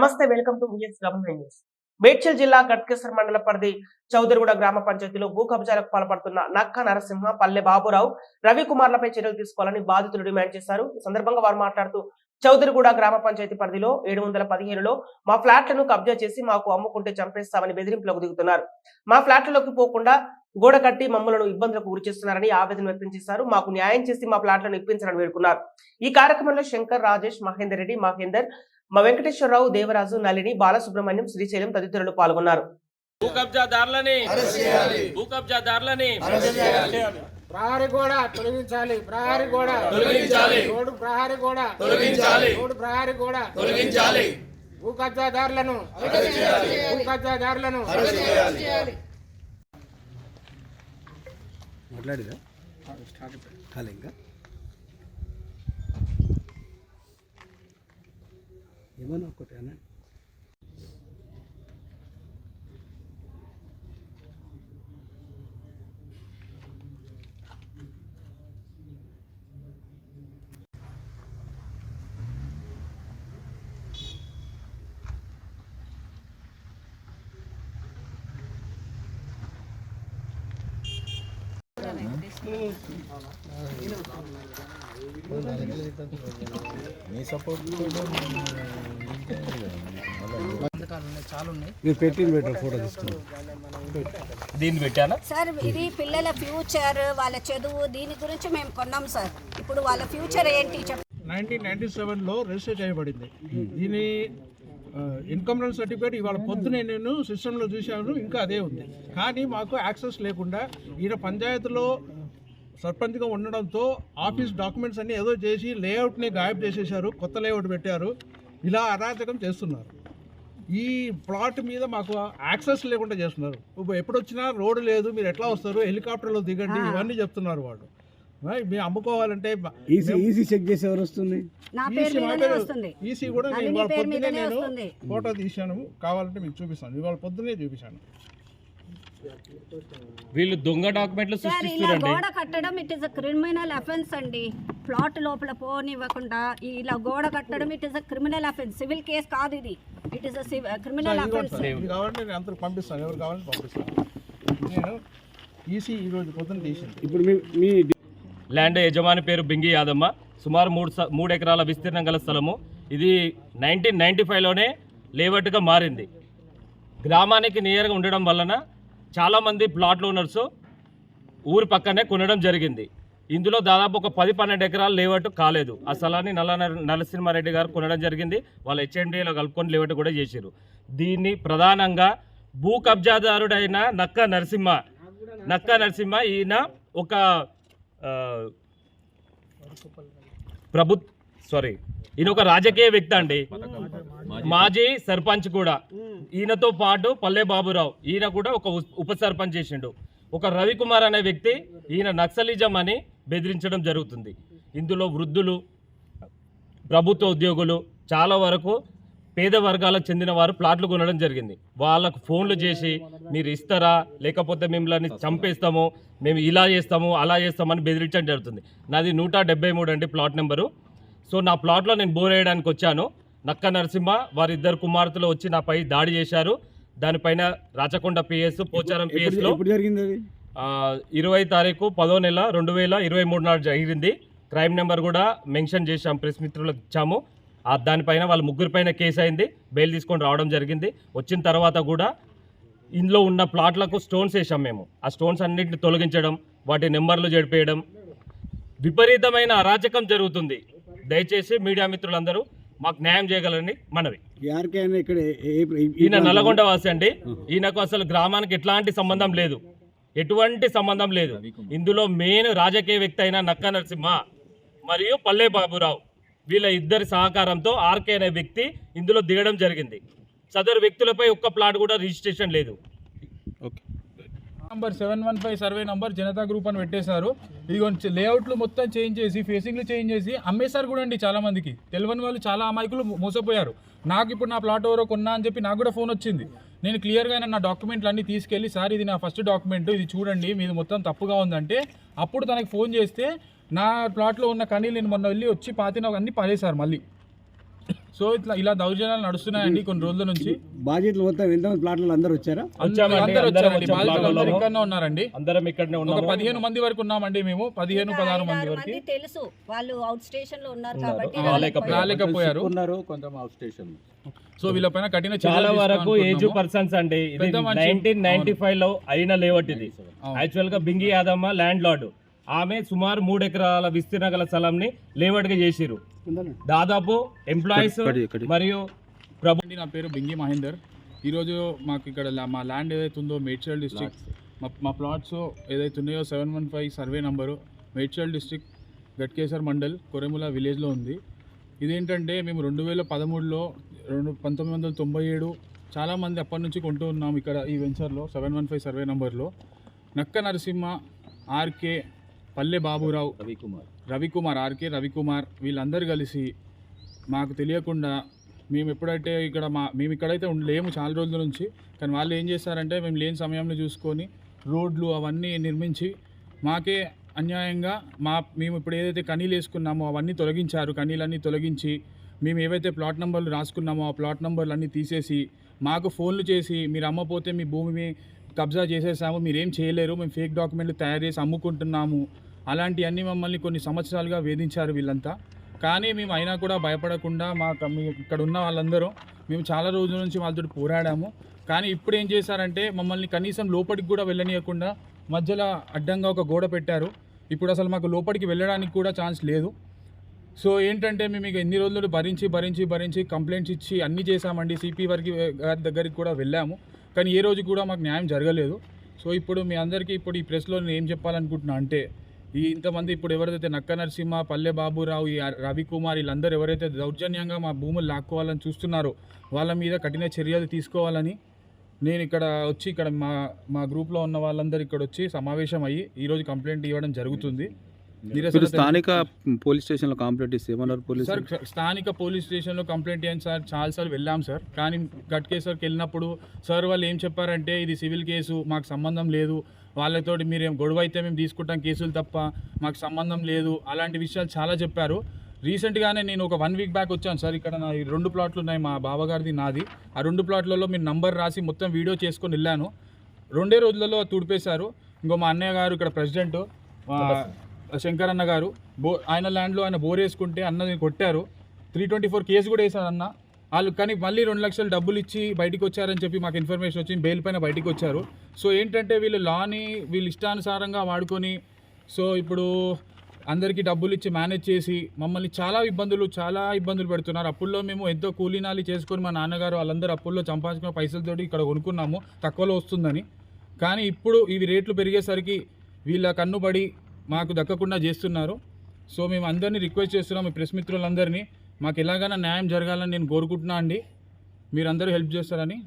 నమస్తే welcome to VS news. Medchal జిల్లా కట్కేశ్వర మండల పరిధి చౌదరిగూడ గ్రామ పంచాయతీలో భూ కబ్జాలకు పాల్పడుతున్న నక్క నరసింహ పల్లె బాబురావు రవికుమార్లపై చర్యలు తీసుకోవాలని బాధితులు డిమాండ్ చేశారు. ఈ సందర్భంగా వారు మాట్లాడుతూ చౌదరిగూడ గ్రామ పంచాయతీ పరిధిలో ఏడు వందల పదిహేనులో మా ఫ్లాట్లను కబ్జా చేసి మాకు అమ్ముకుంటే చంపేస్తామని బెదిరింపులకు దిగుతున్నారు. మా ఫ్లాట్లలోకి పోకుండా గోడ కట్టి మమ్మలను ఇబ్బందులకు గురి చేస్తున్నారని ఆవేదన వ్యక్తం చేశారు. మాకు న్యాయం చేసి మా ఫ్లాట్లను ఇప్పించాలని వేడుకున్నారు. ఈ కార్యక్రమంలో శంకర్ రాజేష్ మహేందర్ రెడ్డి మహేందర్ మా వెంకటేశ్వరరావు దేవరాజు నళిని బాలసుబ్రహ్మణ్యం శ్రీశైలం తదితరులు పాల్గొన్నారు. భూ కబ్జాదారులని భూ కబ్జాదారులని ప్రహారీ గోడ తొలగించాలి. ప్రహారీ గోడ తొలగించాలి. రోడ్డు ప్రహారీ గోడ తొలగించాలి. రోడ్డు ప్రహారీ గోడ తొలగించాలి. భూ కబ్జాదారులను భూ కబ్జాదారులను మాట్లాడిదా? bueno, coreana. ఫోటో తీసుకున్నారు దీన్ని పెట్టానా సార్ ఇది పిల్లల ఫ్యూచర్ వాళ్ళ చదువు దీని గురించి మేము కొన్నాం సార్. ఇప్పుడు వాళ్ళ ఫ్యూచర్ ఏంటి చెప్ప నైన్టీన్ నైన్టీ సెవెన్లో రిజిస్టర్ చేయబడింది. దీని ఇన్కమ్ రన్ సర్టిఫికేట్ ఇవాళ పొద్దునే నేను సిస్టంలో చూశాను ఇంకా అదే ఉంది. కానీ మాకు యాక్సెస్ లేకుండా ఈయన పంచాయతీలో సర్పంచ్గా ఉండడంతో ఆఫీస్ డాక్యుమెంట్స్ అన్ని ఏదో చేసి లేఅవుట్ని గాయబ్ చేసేసారు కొత్త లేఅవుట్ పెట్టారు. ఇలా అరాచకం చేస్తున్నారు. ఈ ప్లాట్ మీద మాకు యాక్సెస్ లేకుండా చేస్తున్నారు. ఇప్పుడు ఎప్పుడు వచ్చినా రోడ్డు లేదు మీరు ఎట్లా వస్తారు హెలికాప్టర్లో దిగండి ఇవన్నీ చెప్తున్నారు వాళ్ళు. ఆ, మీరు అమ్ముకోవాలంటే ఈసీ ఈసీ చెక్ చేసి ఎవరు వస్తుంది? నా పేరు ఈసీ మా మీదనే పేరు- వస్తుంది. ఈసీ కూడా నేను పొద్దునే నేను ఫోటో తీశాను. కావాలంటే మీకు చూపిస్తాను. ఇవాళ పొద్దునే చూపించాను వీళ్ళు దొంగ డాక్యుమెంట్లు సార్ ఇలా సృష్టిస్తున్నారండి గోడ కట్టడం it is a criminal offence అండి. ప్లాట్ లోపల పోనివ్వకుండా ఇలా గోడ కట్టడం it is a criminal offence civil case కాదు ఇది. It is a criminal offence కావాలంటే నేను పంపిస్తాను. ఎవరు కావాలంటే పంపిస్తాను. నేను ఈసీ ఈరోజు పొద్దున్న తీసింది. ఇప్పుడు మీ మీ ల్యాండ్ యజమాని పేరు బింగి యాదమ్మ. సుమారు మూడు స- మూడు ఎకరాల విస్తీర్ణం గల స్థలము. ఇది నైన్టీన్ నైంటీ ఫైవ్లోనే లేవట్టుగా మారింది. గ్రామానికి నియర్గా ఉండడం వలన చాలామంది ప్లాట్ ఓనర్స్ ఊరి పక్కనే కొనడం జరిగింది. ఇందులో దాదాపు ఒక పది పన్నెండు ఎకరాలు లేవట్టు కాలేదు. ఆ స్థలాన్ని నల్ల నరసింహారెడ్డి గారు కొనడం జరిగింది. వాళ్ళు హెచ్ఎండిఏలో కలుపుకొని లేవట్టు కూడా చేశారు దీన్ని ప్రధానంగా భూ కబ్జాదారుడైన నక్క నరసింహ నక్క నరసింహ ఈయన ఒక ఆ, ప్రభు సారీ ఈయన ఒక రాజకీయ వ్యక్తి అండి. మాజీ సర్పంచ్. కూడా. ఈయనతో పాటు పల్లె బాబురావు ఈయన కూడా ఒక ఉప సర్పంచ్ చేసిండు. ఒక రవికుమార్ అనే వ్యక్తి ఈయన నక్సలిజం అని బెదిరించడం జరుగుతుంది. ఇందులో వృద్ధులు ప్రభుత్వ ఉద్యోగులు చాలా వరకు పేద వర్గాలకు చెందిన వారు ప్లాట్లు కొనడం జరిగింది. వాళ్ళకు ఫోన్లు చేసి మీరు ఇస్తారా? లేకపోతే మిమ్మల్ని చంపేస్తాము మేము ఇలా చేస్తాము అలా చేస్తామని బెదిరించడం జరుగుతుంది. నాది నూట అండి ప్లాట్ నెంబరు. సో నా ప్లాట్లో నేను బోర్ వేయడానికి వచ్చాను. నక్క నరసింహ వారిద్దరు కుమార్తెలు వచ్చి నాపై దాడి చేశారు. దానిపైన రాచకొండ పిఎస్ పోచారం పిఎస్లో ఇరవై తారీఖు పదో నెల రెండు వేల ఇరవై మూడు నాడు జరిగింది. క్రైమ్ నెంబర్ కూడా మెన్షన్ చేశాం ప్రెస్ మిత్రులకు ఇచ్చాము. ఆ దానిపైన వాళ్ళ ముగ్గురు పైన కేసు అయింది. బెయిల్ తీసుకొని రావడం జరిగింది. వచ్చిన తర్వాత కూడా ఇందులో ఉన్న ప్లాట్లకు స్టోన్స్ వేసాం మేము. ఆ స్టోన్స్ అన్నింటిని తొలగించడం వాటి నెంబర్లు జడిపేయడం విపరీతమైన అరాచకం జరుగుతుంది. దయచేసి మీడియా మిత్రులందరూ మాకు న్యాయం చేయగలరని మనవి. ఇక్కడ ఈయన నల్లగొండ వాసి అండి. ఈయనకు అసలు గ్రామానికి ఎట్లాంటి సంబంధం లేదు. ఎటువంటి సంబంధం లేదు. ఇందులో మెయిన్ రాజకీయ వ్యక్తి అయిన నక్క నరసింహ మరియు పల్లె బాబురావు వీళ్ళ ఇద్దరి సహకారంతో ఆర్కే అనే వ్యక్తి ఇందులో దిగడం జరిగింది. సదరు వ్యక్తులపై ఒక్క ప్లాట్ కూడా రిజిస్ట్రేషన్ లేదు. Number seven one five survey number Janata group అని పెట్టేశారు. ఇది లేఅవుట్లు మొత్తం చేంజ్ చేసి ఫేసింగ్లు చేంజ్ చేసి అమ్మేశారు కూడా అండి చాలా మందికి. తెలియని వాళ్ళు చాలా అమాయకులు మోసపోయారు. నాకు ఇప్పుడు నా ప్లాట్ ఎవరో కొన్నా అని చెప్పి నాకు కూడా ఫోన్ వచ్చింది. నేను క్లియర్గా నా డాక్యుమెంట్లు అన్నీ తీసుకెళ్ళి సార్ ఇది నా ఫస్ట్ డాక్యుమెంట్ ఇది చూడండి మీది మొత్తం తప్పుగా ఉందంటే అప్పుడు తనకి ఫోన్ చేస్తే నా ప్లాట్లో ఉన్న కనీలు నేను మొన్న వెళ్ళి వచ్చి పాతిన అన్నీ పడేశారు మళ్ళీ. సో ఇట్లా ఇలా దౌర్జన్యాలు నడుస్తున్నాయండి కొన్ని రోజుల నుంచి బాధ్యతలు మొత్తం ఎంతమంది ప్లాట్లు అందరూ వచ్చారా అందరూ వచ్చారండి బాధితులు అందరూ. ఇక్కడనే ఉన్నారండి అందరం ఇక్కడనే ఒక ఉన్నాము పదిహేను మంది వరకు ఉన్నామండి మేము పదిహేను పదహారు మంది వరకు తెలుసు వాళ్ళు అవుట్ స్టేషన్లో ఉన్నారు. కాబట్టి రాలేకపోయారు. ఉన్నారు కొంచెం అవుట్ స్టేషన్ సో వీళ్ళపైన కఠిన చాలా వరకు ఏజ్. పర్సన్స్ అండి ఇది. నైన్టీన్ నైన్టీ ఫైవ్లో అయిన లేవట్ ఇది. యాక్చువల్గా బింగి యాదమ్మ ల్యాండ్ లార్డ్ ఆమె సుమారు మూడు ఎకరాల విస్తీర్ణ గల స్థలంని లేవట్గా చేసిరు దాదాపు ఎంప్లాయీస్ మరియు ప్రభు నా పేరు బింగి మహేందర్. ఈరోజు మాకు ఇక్కడ లా- మా ల్యాండ్ ఏదైతే ఉందో మేడ్చల్ డిస్ట్రిక్ట్ మా మా ప్లాట్స్ ఏదైతే ఉన్నాయో seven one five survey number Medchal district Ghatkesar mandal Koremula విలేజ్లో ఉంది. ఇదేంటంటే మేము రెండు వేల పదమూడులో రెండు పంతొమ్మిది వందల తొంభై ఏడు చాలామంది అప్పటి నుంచి కొంటూ ఉన్నాం ఇక్కడ ఈ వెంచర్లో సెవెన్ వన్ ఫైవ్ సర్వే నంబర్లో నక్క నరసింహ ఆర్కే పల్లె బాబురావు రవికుమార్. రవికుమార్ ఆర్కే రవికుమార్ వీళ్ళందరూ కలిసి మాకు తెలియకుండా మేము ఎప్పుడైతే ఇక్కడ మా మేము ఇక్కడైతే లేము చాలా రోజుల నుంచి కానీ వాళ్ళు ఏం చేస్తారంటే మేము లేని సమయంలో చూసుకొని రోడ్లు అవన్నీ నిర్మించి మాకే అన్యాయంగా మా మేము ఇప్పుడు ఏదైతే కనీలు వేసుకున్నామో అవన్నీ తొలగించారు. కనీలన్నీ తొలగించి మేము ఏవైతే ప్లాట్ నెంబర్లు రాసుకున్నామో ఆ ప్లాట్ నెంబర్లు అన్నీ తీసేసి మాకు ఫోన్లు చేసి మీరు అమ్మపోతే మీ భూమి కబ్జా చేసేసాము మీరు చేయలేరు మేము ఫేక్ డాక్యుమెంట్లు తయారు చేసి అమ్ముకుంటున్నాము. అలాంటివన్నీ మమ్మల్ని కొన్ని సంవత్సరాలుగా వేధించారు వీళ్ళంతా. కానీ మేము అయినా కూడా భయపడకుండా మా ఇక్కడ ఉన్న వాళ్ళందరూ మేము చాలా రోజుల నుంచి వాళ్ళతో పోరాడాము. కానీ ఇప్పుడు ఏం చేశారంటే మమ్మల్ని కనీసం లోపలికి కూడా వెళ్ళనీయకుండా మధ్యలో అడ్డంగా ఒక గోడ పెట్టారు. ఇప్పుడు అసలు మాకు లోపలికి వెళ్ళడానికి కూడా ఛాన్స్ లేదు. సో ఏంటంటే మేము ఇక ఎన్ని రోజులు భరించి భరించి భరించి కంప్లైంట్స్ ఇచ్చి అన్నీ చేశామండి. సిపి వారికి గారి దగ్గరికి కూడా వెళ్ళాము. కానీ ఏ రోజు కూడా మాకు న్యాయం జరగలేదు. సో ఇప్పుడు మీ అందరికీ ఇప్పుడు ఈ ప్రెస్లో నేను ఏం చెప్పాలనుకుంటున్నా అంటే ఈ ఇంతమంది ఇప్పుడు ఎవరైతే నక్క నరసింహ పల్లె బాబురావు ఈ రవికుమార్ వీళ్ళందరూ ఎవరైతే దౌర్జన్యంగా మా భూములు లాక్కోవాలని చూస్తున్నారో వాళ్ళ మీద కఠిన చర్యలు తీసుకోవాలని నేను ఇక్కడ వచ్చి ఇక్కడ మా మా గ్రూప్లో ఉన్న వాళ్ళందరూ ఇక్కడ వచ్చి సమావేశం అయ్యి ఈరోజు కంప్లైంట్ ఇవ్వడం జరుగుతుంది. మీరు స్థానిక పోలీస్ స్టేషన్లో కంప్లైంట్ ఇస్తే ఏమన్నారు పోలీస్ సార్ స్థానిక పోలీస్ స్టేషన్లో కంప్లైంట్ చేయండి సార్. చాలాసార్లు వెళ్ళాం సార్. కానీ గట్కేసర్కి వెళ్ళినప్పుడు సార్ వాళ్ళు ఏం చెప్పారంటే ఇది సివిల్ కేసు మాకు సంబంధం లేదు. వాళ్ళతోటి మీరు గొడవ అయితే మేము తీసుకుంటాం కేసులు తప్ప మాకు సంబంధం లేదు. అలాంటి విషయాలు చాలా చెప్పారు. రీసెంట్గానే నేను ఒక వన్ వీక్ బ్యాక్ వచ్చాను సార్. ఇక్కడ నా ఈ రెండు ప్లాట్లు ఉన్నాయి మా బావగారిది నాది. ఆ రెండు ప్లాట్లలో మీరు నంబర్ రాసి మొత్తం వీడియో చేసుకొని వెళ్ళాను. రెండే రోజులలో తుడిపేశారు. ఇంకో మా అన్నయ్య గారు ఇక్కడ ప్రెసిడెంట్ శంకర్ అన్న గారు బో ఆయన ల్యాండ్లో ఆయన బోర్ వేసుకుంటే అన్నది కొట్టారు. త్రీ ట్వంటీ ఫోర్ కేసు కూడా వేశారు అన్న. వాళ్ళు కానీ మళ్ళీ రెండు లక్షలు డబ్బులు ఇచ్చి బయటకు వచ్చారని చెప్పి మాకు ఇన్ఫర్మేషన్ వచ్చింది. బెయిల్ పైన బయటకు వచ్చారు. సో ఏంటంటే వీళ్ళు లాని వీళ్ళు ఇష్టానుసారంగా వాడుకొని సో ఇప్పుడు అందరికీ డబ్బులు ఇచ్చి మేనేజ్ చేసి మమ్మల్ని చాలా ఇబ్బందులు చాలా ఇబ్బందులు పెడుతున్నారు. అప్పుల్లో మేము ఎంతో కూలీనాలి చేసుకొని మా నాన్నగారు వాళ్ళందరూ అప్పుల్లో సంపాదించుకున్న పైసలతోటి ఇక్కడ కొనుక్కున్నాము. తక్కువలో వస్తుందని. కానీ ఇప్పుడు ఇవి రేట్లు పెరిగేసరికి వీళ్ళ కన్నుబడి మాకు దక్కకుండా చేస్తున్నారు. సో మేము అందరినీ రిక్వెస్ట్ చేస్తున్నాం మీ ప్రెస్ మిత్రులందరినీ. మాకు ఎలాగైనా న్యాయం జరగాలని నేను కోరుకుంటున్నా అండి. మీరందరూ హెల్ప్ చేస్తారని